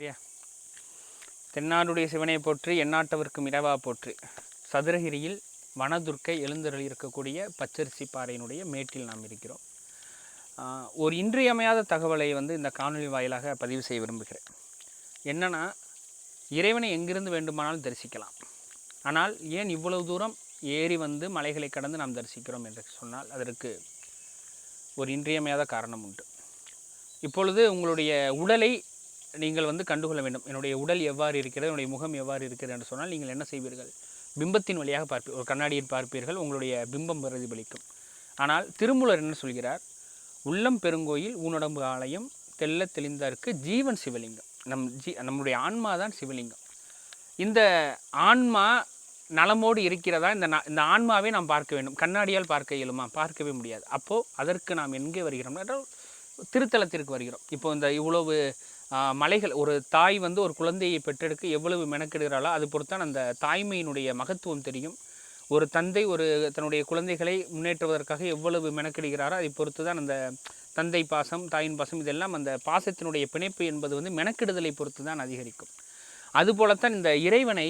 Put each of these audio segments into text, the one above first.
சரியா தென்னாடுடைய சிவனை போற்று எண்ணாட்டவர்க்கும் இரவா போற்று. சதுரகிரியில் வனதுர்க்கை எழுந்தருள் இருக்கக்கூடிய பச்சரிசி பாறையினுடைய மேட்டில் நாம் இருக்கிறோம். ஒரு இன்றியமையாத தகவலை வந்து இந்த காணொலி வாயிலாக பதிவு செய்ய விரும்புகிறேன். என்னென்னா இறைவனை எங்கிருந்து வேண்டுமானாலும் தரிசிக்கலாம். ஆனால் ஏன் இவ்வளவு தூரம் ஏறி வந்து மலைகளை கடந்து நாம் தரிசிக்கிறோம் என்று சொன்னால் அதற்கு ஒரு இன்றியமையாத காரணம் உண்டு. இப்பொழுது உங்களுடைய உடலை நீங்கள் வந்து கண்டுகொள்ள வேண்டும். என்னுடைய உடல் எவ்வாறு இருக்கிறது என்னுடைய முகம் எவ்வாறு இருக்கிறது என்று சொன்னால் நீங்கள் என்ன செய்வீர்கள்? பிம்பத்தின் வழியாக பார்ப்பீர்கள் ஒரு கண்ணாடியில் பார்ப்பீர்கள் உங்களுடைய பிம்பம் பிரதிபலிக்கும். ஆனால் திருமூலர் என்ன சொல்கிறார்? உள்ளம் பெருங்கோயில் ஊனடம்பு ஆலயம் தெல்ல தெளிந்தார்க்கு ஜீவன் சிவலிங்கம். நம் ஜீ நம்முடைய ஆன்மா தான் சிவலிங்கம். இந்த ஆன்மா நலமோடு இருக்கிறதா இந்த இந்த ஆன்மாவை நாம் பார்க்க வேண்டும். கண்ணாடியால் பார்க்க இயலுமா? பார்க்கவே முடியாது. அப்போது அதற்கு நாம் எங்கே வருகிறோம் என்றால் திருத்தலத்திற்கு வருகிறோம். இப்போ இந்த இவ்வளவு மலைகள் ஒரு தாய் வந்து ஒரு குழந்தையை பெற்றெடுக்க எவ்வளவு மெனக்கெடுகிறாளோ அது பொறுத்தான் அந்த தாய்மையினுடைய மகத்துவம் தெரியும். ஒரு தந்தை ஒரு தன்னுடைய குழந்தைகளை முன்னேற்றுவதற்காக எவ்வளவு மெனக்கெடுகிறாரோ அதை பொறுத்து தான் அந்த தந்தை பாசம் தாயின் பாசம் இதெல்லாம் அந்த பாசத்தினுடைய பிணைப்பு என்பது வந்து மெனக்கெடுதலை பொறுத்து தான் அதிகரிக்கும் அதுபோலத்தான் இந்த இறைவனை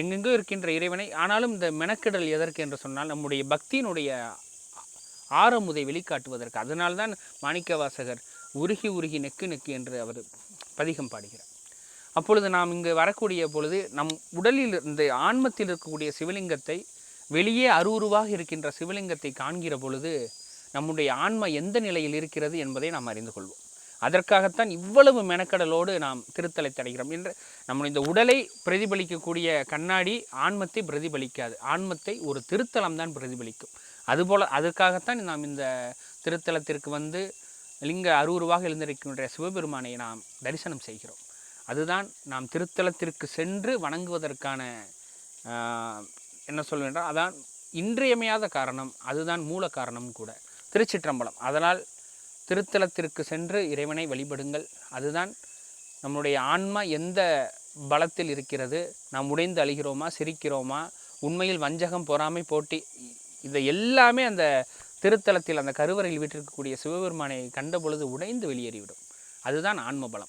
எங்கெங்கோ இருக்கின்ற இறைவனை ஆனாலும் இந்த மெனக்கெடல் எதற்கு என்று சொன்னால் நம்முடைய பக்தியினுடைய ஆரமுதை வெளிக்காட்டுவதற்கு. அதனால்தான் மாணிக்கவாசகர் உருகி உருகி நெக்கு நெக்கு என்று அவர் பதிகம் பாடுகிறார். அப்பொழுது நாம் இங்கு வரக்கூடிய பொழுது நம் உடலில் இந்த ஆன்மத்தில் இருக்கக்கூடிய சிவலிங்கத்தை வெளியே அருவுருவாக இருக்கின்ற சிவலிங்கத்தை காண்கிற பொழுது நம்முடைய ஆன்மா எந்த நிலையில் இருக்கிறது என்பதை நாம் அறிந்து கொள்வோம். அதற்காகத்தான் இவ்வளவு மெனக்கடலோடு நாம் திருத்தலை தடைகிறோம். என்று நம்முடைய இந்த உடலை பிரதிபலிக்கக்கூடிய கண்ணாடி ஆன்மத்தை பிரதிபலிக்காது. ஆன்மத்தை ஒரு திருத்தலம் தான் பிரதிபலிக்கும். அதுபோல் அதற்காகத்தான் நாம் இந்த திருத்தலத்திற்கு வந்து லிங்க அருவுருவாக எழுந்திருக்கின்ற சிவபெருமானை நாம் தரிசனம் செய்கிறோம். அதுதான் நாம் திருத்தலத்திற்கு சென்று வணங்குவதற்கான என்ன சொல்வேன்றால் அதான் இன்றியமையாத காரணம் அதுதான் மூல காரணம் கூட. திருச்சிற்றம்பலம். அதனால் திருத்தலத்திற்கு சென்று இறைவனை வழிபடுங்கள். அதுதான் நம்முடைய ஆன்மா எந்த பலத்தில் இருக்கிறது நாம் உடைந்து அழுகிறோமா சிரிக்கிறோமா உண்மையில் வஞ்சகம் பொறாமை போட்டி இதை எல்லாமே அந்த திருத்தலத்தில் அந்த கருவறையில் வீட்டிருக்கக்கூடிய சிவபெருமானை கண்ட பொழுது உடைந்து வெளியேறிவிடும். அதுதான் ஆன்ம பலம்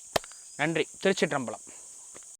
நன்றி. திருச்சிற்றம்பலம்.